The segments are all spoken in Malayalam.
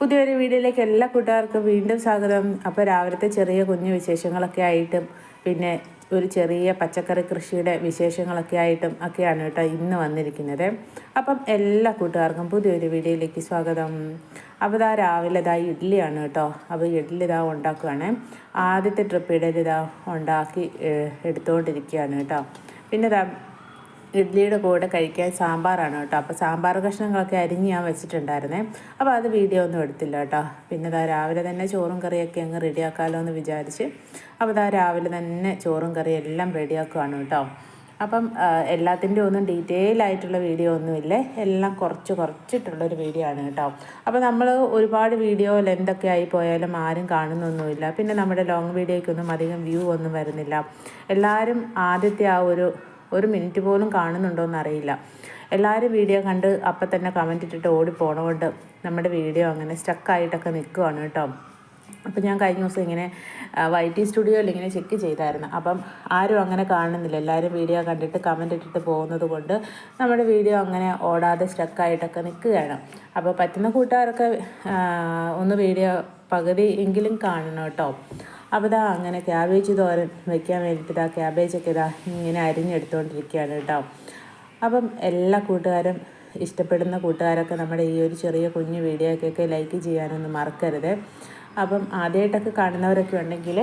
പുതിയൊരു വീഡിയോയിലേക്ക് എല്ലാ കൂട്ടുകാർക്കും വീണ്ടും സ്വാഗതം. അപ്പോൾ രാവിലത്തെ ചെറിയ കുഞ്ഞു വിശേഷങ്ങളൊക്കെ ആയിട്ടും പിന്നെ ഒരു ചെറിയ പച്ചക്കറി കൃഷിയുടെ വിശേഷങ്ങളൊക്കെ ആയിട്ടും ഒക്കെയാണ് കേട്ടോ ഇന്ന് വന്നിരിക്കുന്നത്. അപ്പം എല്ലാ കൂട്ടുകാർക്കും പുതിയൊരു വീഡിയോയിലേക്ക് സ്വാഗതം. അപ്പോൾ ഇതാ രാവിലെ ഇതാ ഇഡ്ഡലിയാണ് കേട്ടോ. അപ്പോൾ ഇഡ്ഡലി ഇതാ ഉണ്ടാക്കുകയാണ് ആദ്യത്തെ ട്രിപ്പ് ഇഡലി ഇതാ ഉണ്ടാക്കി എടുത്തുകൊണ്ടിരിക്കുകയാണ് കേട്ടോ. പിന്നെ ഇതാ ഇഡ്ഡലിയുടെ കൂടെ കഴിക്കാൻ സാമ്പാറാണ് കേട്ടോ. അപ്പോൾ സാമ്പാർ കഷ്ണങ്ങളൊക്കെ അരിഞ്ഞ് ഞാൻ വെച്ചിട്ടുണ്ടായിരുന്നേ. അപ്പോൾ അത് വീഡിയോ ഒന്നും എടുത്തില്ല കേട്ടോ. പിന്നെ ഇതാ രാവിലെ തന്നെ ചോറും കറിയൊക്കെ അങ്ങ് റെഡിയാക്കാമല്ലോ എന്ന് വിചാരിച്ച്. അപ്പോൾ ഇതാ രാവിലെ തന്നെ ചോറും കറിയും എല്ലാം റെഡിയാക്കുകയാണ് കേട്ടോ. അപ്പം എല്ലാത്തിന്റെ ഒന്നും ഡീറ്റെയിൽ ആയിട്ടുള്ള വീഡിയോ ഒന്നുമില്ല. എല്ലാം കുറച്ച് കുറച്ചിട്ടുള്ളൊരു വീഡിയോ ആണ് കേട്ടോ. അപ്പോൾ നമ്മൾ ഒരുപാട് വീഡിയോ ലെന്തൊക്കെ ആയി പോയാലും ആരും കാണുന്നൊന്നുമില്ല. പിന്നെ നമ്മുടെ ലോങ് വീഡിയോയ്ക്കൊന്നും അധികം വ്യൂ ഒന്നും വരുന്നില്ല. എല്ലാവരും ആദ്യത്തെ ആ ഒരു ഒരു മിനിറ്റ് പോലും കാണുന്നുണ്ടോ എന്നറിയില്ല. എല്ലാവരും വീഡിയോ കണ്ട് അപ്പം തന്നെ കമന്റ് ഇട്ടിട്ട് ഓടിപ്പോണോണ്ട് നമ്മുടെ വീഡിയോ അങ്ങനെ സ്റ്റക്കായിട്ടൊക്കെ നിൽക്കുവാണ് കേട്ടോ. അപ്പം ഞാൻ കഴിഞ്ഞ ദിവസം ഇങ്ങനെ വൈ ടി സ്റ്റുഡിയോയിൽ ഇങ്ങനെ ചെക്ക് ചെയ്തായിരുന്നു. അപ്പം ആരും അങ്ങനെ കാണുന്നില്ല. എല്ലാവരും വീഡിയോ കണ്ടിട്ട് കമന്റ് ഇട്ടിട്ട് പോകുന്നത് കൊണ്ട് നമ്മുടെ വീഡിയോ അങ്ങനെ ഓടാതെ സ്റ്റക്കായിട്ടൊക്കെ നിൽക്കുകയാണ് അപ്പോൾ പറ്റുന്ന കൂട്ടുകാരൊക്കെ ഒന്ന് വീഡിയോ പകുതി എങ്കിലും കാണണം കേട്ടോ. അപ്പോൾ ഇതാ അങ്ങനെ ക്യാബേജ് തോരൻ വെക്കാൻ വേണ്ടിയിട്ട് ആ ക്യാബേജൊക്കെ ഇതാ ഇങ്ങനെ അരിഞ്ഞെടുത്തുകൊണ്ടിരിക്കുകയാണ് കേട്ടോ. അപ്പം എല്ലാ കൂട്ടുകാരും ഇഷ്ടപ്പെടുന്ന കൂട്ടുകാരൊക്കെ നമ്മുടെ ഈ ഒരു ചെറിയ കുഞ്ഞു വീഡിയോക്കൊക്കെ ലൈക്ക് ചെയ്യാനൊന്നും മറക്കരുത്. അപ്പം ആദ്യമായിട്ടൊക്കെ കാണുന്നവരൊക്കെ ഉണ്ടെങ്കിൽ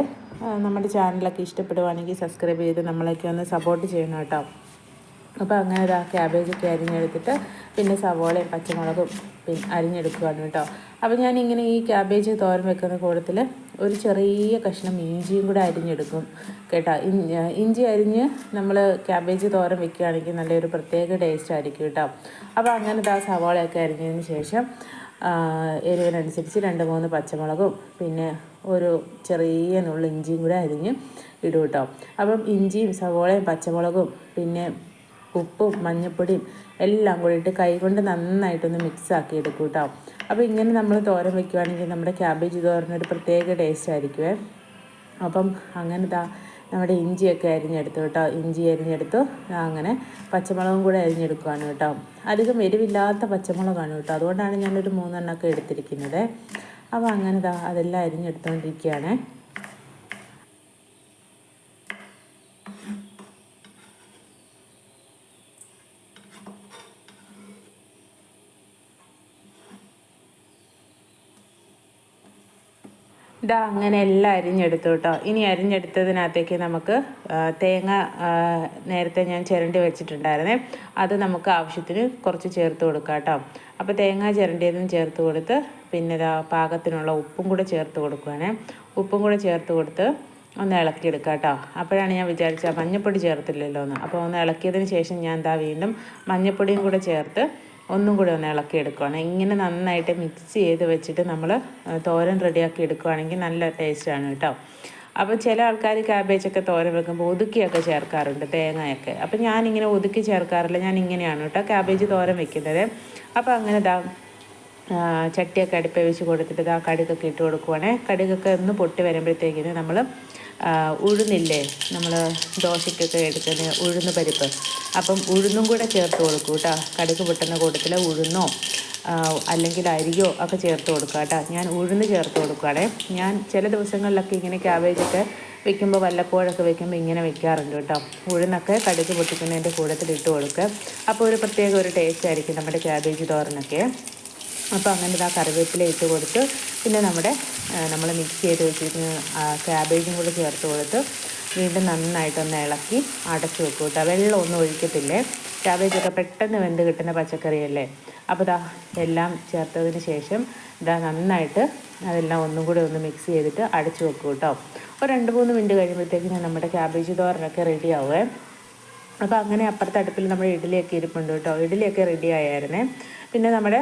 നമ്മുടെ ചാനലൊക്കെ ഇഷ്ടപ്പെടുവാണെങ്കിൽ സബ്സ്ക്രൈബ് ചെയ്ത് നമ്മളൊക്കെ ഒന്ന് സപ്പോർട്ട് ചെയ്യണം കേട്ടോ. അപ്പോൾ അങ്ങനെ ഒരു ക്യാബേജൊക്കെ അരിഞ്ഞെടുത്തിട്ട് പിന്നെ സവോളയും പച്ചമുളകും പിന്നെ അരിഞ്ഞെടുക്കുകയാണ് കേട്ടോ. അപ്പോൾ ഞാൻ ഇങ്ങനെ ഈ ക്യാബേജ് തോരൻ വെക്കുന്ന കൂട്ടത്തിൽ ഒരു ചെറിയ കഷ്ണം ഇഞ്ചിയും കൂടെ അരിഞ്ഞെടുക്കും കേട്ടോ. ഇഞ്ചി അരിഞ്ഞ് നമ്മൾ ക്യാബേജ് തോരൻ വെക്കുകയാണെങ്കിൽ നല്ലൊരു പ്രത്യേക ടേസ്റ്റ് ആയിരിക്കും കേട്ടോ. അപ്പോൾ അങ്ങനെ ആ സവോളയൊക്കെ അരിഞ്ഞതിന് ശേഷം എരിവിനനുസരിച്ച് രണ്ട് മൂന്ന് പച്ചമുളകും പിന്നെ ഒരു ചെറിയ നുള്ള ഇഞ്ചിയും കൂടെ അരിഞ്ഞ് ഇടും കേട്ടോ. അപ്പം ഇഞ്ചിയും സവോളയും പച്ചമുളകും പിന്നെ ഉപ്പും മഞ്ഞൾപ്പൊടിയും എല്ലാം കൂടിയിട്ട് കൈകൊണ്ട് നന്നായിട്ടൊന്ന് മിക്സ് ആക്കി എടുക്കും കേട്ടോ അപ്പോൾ ഇങ്ങനെ നമ്മൾ തോരൻ വെക്കുവാണെങ്കിൽ നമ്മുടെ ക്യാബേജ് തോരനൊരു പ്രത്യേക ടേസ്റ്റ് ആയിരിക്കുമേ അപ്പം അങ്ങനെ ദാ നമ്മുടെ ഇഞ്ചിയൊക്കെ അരിഞ്ഞെടുത്തു കേട്ടോ ഇഞ്ചി അരിഞ്ഞെടുത്തു. അങ്ങനെ പച്ചമുളകും കൂടെ അരിഞ്ഞെടുക്കുകയാണ് കേട്ടോ അധികം എരിവില്ലാത്ത പച്ചമുളകാണ് കേട്ടോ അതുകൊണ്ടാണ് ഞാനൊരു മൂന്നെണ്ണമൊക്കെ എടുത്തിരിക്കുന്നത്. അപ്പോൾ അങ്ങനെ അതെല്ലാം അരിഞ്ഞെടുത്തുകൊണ്ടിരിക്കുകയാണേ ഇതാ അങ്ങനെ എല്ലാം അരിഞ്ഞെടുത്തു കേട്ടോ. ഇനി അരിഞ്ഞെടുത്തതിനകത്തേക്ക് നമുക്ക് തേങ്ങ നേരത്തെ ഞാൻ ചിരണ്ടി വെച്ചിട്ടുണ്ടായിരുന്നേ. അത് നമുക്ക് ആവശ്യത്തിന് കുറച്ച് ചേർത്ത് കൊടുക്കാം കേട്ടോ. അപ്പോൾ തേങ്ങ ചിരണ്ടിയതും ചേർത്ത് കൊടുത്ത് പിന്നെ ഇതാ പാകത്തിനുള്ള ഉപ്പും കൂടെ ചേർത്ത് കൊടുക്കുകയാണേ ഉപ്പും കൂടെ ചേർത്ത് കൊടുത്ത് ഒന്ന് ഇളക്കിയെടുക്കാം കേട്ടോ. അപ്പോഴാണ് ഞാൻ വിചാരിച്ചത് മഞ്ഞപ്പൊടി ചേർത്തില്ലല്ലോ എന്ന് അപ്പോൾ ഒന്ന് ഇളക്കിയതിന് ശേഷം ഞാൻ എന്താ വീണ്ടും മഞ്ഞപ്പൊടിയും കൂടെ ചേർത്ത് ഒന്നും കൂടി ഒന്ന് ഇളക്കി എടുക്കുകയാണ് ഇങ്ങനെ നന്നായിട്ട് മിക്സ് ചെയ്ത് വെച്ചിട്ട് നമ്മൾ തോരൻ റെഡിയാക്കി എടുക്കുകയാണെങ്കിൽ നല്ല ടേസ്റ്റാണ് കേട്ടോ. അപ്പോൾ ചില ആൾക്കാർ ക്യാബേജൊക്കെ തോരൻ വെക്കുമ്പോൾ ഒതുക്കിയൊക്കെ ചേർക്കാറുണ്ട് തേങ്ങയൊക്കെ. അപ്പോൾ ഞാനിങ്ങനെ ഒതുക്കി ചേർക്കാറില്ല ഞാൻ ഇങ്ങനെയാണ് കേട്ടോ ക്യാബേജ് തോരൻ വെക്കുന്നത്. അപ്പോൾ അങ്ങനെ ആ, ചട്ടിയൊക്കെ അടുപ്പേ വെച്ച് കൊടുത്തിട്ട് ഇതാ കടുകൊക്കെ ഇട്ട് കൊടുക്കുവാണേ. കടുകൊക്കെ ഒന്ന് പൊട്ടി വരുമ്പോഴത്തേക്കിന് നമ്മൾ ഉഴുന്നില്ലേ? നമ്മൾ ദോശയ്ക്കൊക്കെ എടുക്കുന്ന ഉഴുന്ന് പരിപ്പ്. അപ്പം ഉഴുന്നും കൂടെ ചേർത്ത് കൊടുക്കും കേട്ടോ. കടുക് പൊട്ടുന്ന കൂട്ടത്തിൽ ഉഴുന്നോ അല്ലെങ്കിൽ അരിയോ ഒക്കെ ചേർത്ത് കൊടുക്കുക കേട്ടോ. ഞാൻ ഉഴുന്ന് ചേർത്ത് കൊടുക്കുകയാണേ ഞാൻ ചില ദിവസങ്ങളിലൊക്കെ ഇങ്ങനെ ക്യാബേജൊക്കെ വെക്കുമ്പോൾ വല്ലപ്പോഴൊക്കെ വെക്കുമ്പോൾ ഇങ്ങനെ വെക്കാറുണ്ട് കേട്ടോ. ഉഴുന്നൊക്കെ കടുക് പൊട്ടിക്കുന്നതിന്റെ കൂട്ടത്തിൽ ഇട്ട് കൊടുക്കുക. അപ്പോൾ ഒരു പ്രത്യേക ഒരു ടേസ്റ്റ് ആയിരിക്കും നമ്മുടെ ക്യാബേജ് തോരനൊക്കെ. അപ്പോൾ അങ്ങനെ ഇതാ കറിവേപ്പില ഇട്ട് കൊടുത്ത് പിന്നെ നമ്മുടെ നമ്മൾ മിക്സ് ചെയ്ത് വെച്ചിരിക്കുന്ന ക്യാബേജും കൂടി ചേർത്ത് കൊടുത്ത് വീണ്ടും നന്നായിട്ടൊന്ന് ഇളക്കി അടച്ചു വെക്കും കേട്ടോ. വെള്ളം ഒന്നും ഒഴിക്കത്തില്ലേ? ക്യാബേജൊക്കെ പെട്ടെന്ന് വെന്ത് കിട്ടുന്ന പച്ചക്കറിയല്ലേ? അപ്പോൾ ഇതാ എല്ലാം ചേർത്തതിന് ശേഷം ഇതാ നന്നായിട്ട് അതെല്ലാം ഒന്നും കൂടി ഒന്ന് മിക്സ് ചെയ്തിട്ട് അടച്ചു വെക്കും കേട്ടോ. ഒരു രണ്ട് മൂന്ന് മിനിറ്റ് കഴിയുമ്പോഴത്തേക്കിനും നമ്മുടെ ക്യാബേജ് തോരനൊക്കെ റെഡിയാവുകയും അപ്പോൾ അങ്ങനെ അപ്പുറത്തെ അടുപ്പിൽ നമ്മൾ ഇഡ്ഡലിയൊക്കെ ഇരിപ്പുണ്ട് കേട്ടോ. ഇഡ്ഡലിയൊക്കെ റെഡി ആയായിരുന്നേ പിന്നെ നമ്മുടെ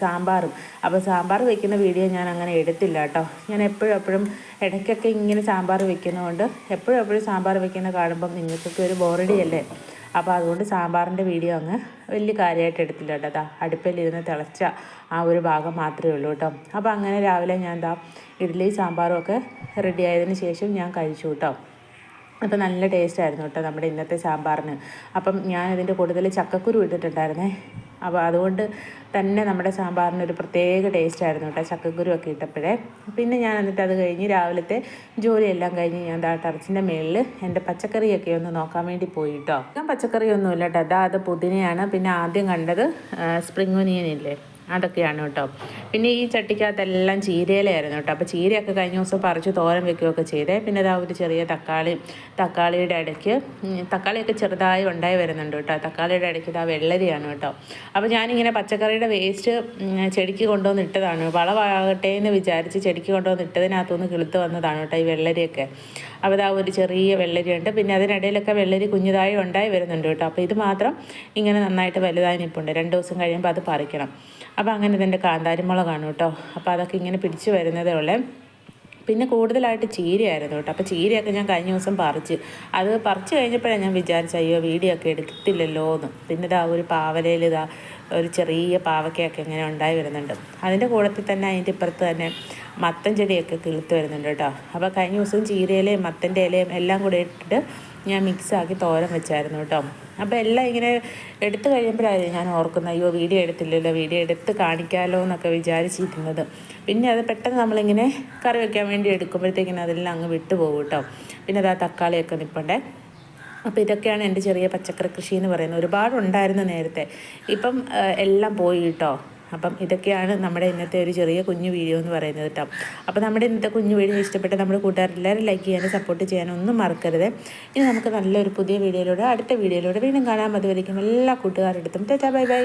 സാമ്പാറും. അപ്പോൾ സാമ്പാർ വെക്കുന്ന വീഡിയോ ഞാൻ അങ്ങനെ എടുത്തില്ല കേട്ടോ. ഞാൻ എപ്പോഴും എപ്പോഴും ഇടയ്ക്കൊക്കെ ഇങ്ങനെ സാമ്പാർ വെക്കുന്നതുകൊണ്ട് എപ്പോഴും എപ്പോഴും സാമ്പാർ വെക്കുന്ന കാണുമ്പം നിങ്ങൾക്കൊക്കെ ഒരു ബോറടിയല്ലേ? അപ്പോൾ അതുകൊണ്ട് സാമ്പാറിന്റെ വീഡിയോ അങ്ങ് വലിയ കാര്യമായിട്ട് എടുത്തില്ല കേട്ടോ. അതാ അടുപ്പിലിരുന്ന് തിളച്ച ആ ഒരു ഭാഗം മാത്രമേ ഉള്ളൂ കേട്ടോ. അപ്പോൾ അങ്ങനെ രാവിലെ ഞാൻ എന്താ ഇഡ്ഡലി സാമ്പാറും ഒക്കെ റെഡി ആയതിന് ശേഷം ഞാൻ കഴിച്ചു കേട്ടോ. അപ്പോൾ നല്ല ടേസ്റ്റ് ആയിരുന്നു കേട്ടോ നമ്മുടെ ഇന്നത്തെ സാമ്പാറിന്. അപ്പം ഞാൻ ഇതിന്റെ കൂടുതൽ ചക്കക്കുരു ഇട്ടിട്ടുണ്ടായിരുന്നേ. അപ്പോൾ അതുകൊണ്ട് തന്നെ നമ്മുടെ സാമ്പാറിന് ഒരു പ്രത്യേക ടേസ്റ്റ് ആയിരുന്നു കേട്ടോ ചക്കക്കുരു ഒക്കെ ഇട്ടപ്പോഴേ. പിന്നെ ഞാൻ എന്നിട്ട് അത് കഴിഞ്ഞ് രാവിലത്തെ ജോലിയെല്ലാം കഴിഞ്ഞ് ഞാൻ ദാ ടറച്ചിന്റെ മേളിൽ എന്റെ പച്ചക്കറിയൊക്കെ ഒന്ന് നോക്കാൻ വേണ്ടി പോയി കേട്ടോ ഞാൻ പച്ചക്കറിയൊന്നുമില്ല കേട്ടോ അതാ അത് പുതിനയാണ്. പിന്നെ ആദ്യം കണ്ടത് സ്പ്രിംഗ് ഒനിയൻ ഇല്ലേ? അതൊക്കെയാണ് കേട്ടോ. പിന്നെ ഈ ചട്ടിക്കകത്തെല്ലാം ചീരയിലായിരുന്നു കേട്ടോ. അപ്പോൾ ചീരയൊക്കെ കഴിഞ്ഞ ദിവസം പറിച്ച് തോരൻ വെക്കുകയൊക്കെ ചെയ്തേ. പിന്നെ ഇതാ ഒരു ചെറിയ തക്കാളി തക്കാളിയുടെ ഇടയ്ക്ക് തക്കാളിയൊക്കെ ചെറുതായി ഉണ്ടായി വരുന്നുണ്ട് കേട്ടോ. തക്കാളിയുടെ ഇടയ്ക്ക് ഇതാ വെള്ളരിയാണ് കേട്ടോ. അപ്പോൾ ഞാനിങ്ങനെ പച്ചക്കറിയുടെ വേസ്റ്റ് ചെടിക്ക് കൊണ്ടുവന്ന് ഇട്ടതാണ്. വളമാകട്ടെ എന്ന് വിചാരിച്ച് ചെടിക്ക് കൊണ്ടുവന്ന് ഇട്ടതിനകത്തുനിന്ന് കിളുത്ത് വന്നതാണ് കേട്ടോ ഈ വെള്ളരിയൊക്കെ. അപ്പോൾ ഇതാ ഒരു ചെറിയ വെള്ളരി ഉണ്ട്. പിന്നെ അതിനിടയിലൊക്കെ വെള്ളരി കുഞ്ഞതായി ഉണ്ടായി വരുന്നുണ്ട് കേട്ടോ. അപ്പോൾ ഇത് മാത്രം ഇങ്ങനെ നന്നായിട്ട് വലുതായി നിൽപ്പുണ്ട് രണ്ട് ദിവസം കഴിയുമ്പോൾ അത് പറിക്കണം. അപ്പോൾ അങ്ങനെ ഇതിന്റെ കാന്താരിമുളകാണ് കേട്ടോ. അപ്പോൾ അതൊക്കെ ഇങ്ങനെ പിടിച്ചു വരുന്നതേ ഉള്ളേ. പിന്നെ കൂടുതലായിട്ട് ചീരയായിരുന്നു കേട്ടോ. അപ്പോൾ ചീരയൊക്കെ ഞാൻ കഴിഞ്ഞ ദിവസം പറിച്ച്. അത് പറിച്ച് കഴിഞ്ഞപ്പോഴാണ് ഞാൻ വിചാരിച്ച അയ്യോ വീഡിയോ ഒക്കെ എടുത്തില്ലല്ലോ എന്ന്. പിന്നെ ഇതാ ഒരു പാവലയിൽ ഇതാ ഒരു ചെറിയ പാവക്കയൊക്കെ ഇങ്ങനെ ഉണ്ടായി വരുന്നുണ്ട്. അതിന്റെ കൂടത്തിൽ തന്നെ അതിന്റെ ഇപ്പുറത്ത് തന്നെ മത്തൻ ചെടിയൊക്കെ കിളുത്ത് വരുന്നുണ്ട് കേട്ടോ. അപ്പോൾ കഴിഞ്ഞ ദിവസം ചീരയിലയും മത്തന്റെ ഇലയും എല്ലാം കൂടെ ഇട്ടിട്ട് ഞാൻ മിക്സാക്കി തോരൻ വെച്ചായിരുന്നു കേട്ടോ. അപ്പോൾ എല്ലാം ഇങ്ങനെ എടുത്തു കഴിയുമ്പോഴായിരുന്നു ഞാൻ ഓർക്കുന്നത് അയ്യോ വീഡിയോ എടുത്തില്ലല്ലോ വീഡിയോ എടുത്ത് കാണിക്കാമല്ലോ എന്നൊക്കെ വിചാരിച്ചിരുന്നത്. പിന്നെ അത് പെട്ടെന്ന് നമ്മളിങ്ങനെ കറി വെക്കാൻ വേണ്ടി എടുക്കുമ്പോഴത്തേക്കിനും അതെല്ലാം അങ്ങ് വിട്ടു പോകും കേട്ടോ. പിന്നെ അത് ആ തക്കാളിയൊക്കെ നിൽപ്പണ്ടേ അപ്പോൾ ഇതൊക്കെയാണ് എന്റെ ചെറിയ പച്ചക്കറി കൃഷി എന്ന് പറയുന്നത്. ഒരുപാടുണ്ടായിരുന്നു നേരത്തെ. ഇപ്പം എല്ലാം പോയി കേട്ടോ. അപ്പം ഇതൊക്കെയാണ് നമ്മുടെ ഇന്നത്തെ ഒരു ചെറിയ കുഞ്ഞു വീഡിയോ എന്ന് പറയുന്നത് കേട്ടോ. അപ്പോൾ നമ്മുടെ ഇന്നത്തെ കുഞ്ഞു വീഡിയോ ഇഷ്ടപ്പെട്ട നമ്മുടെ കൂട്ടുകാരെല്ലാവരും ലൈക്ക് ചെയ്യാനും സപ്പോർട്ട് ചെയ്യാനും ഒന്നും മറക്കരുത്. ഇനി നമുക്ക് നല്ലൊരു പുതിയ വീഡിയോയിലൂടെ അടുത്ത വീഡിയോയിലൂടെ വീണ്ടും കാണാം. അതുവരേക്കും എല്ലാ കൂട്ടുകാരുടെ അടുത്തും. Tata bye bye.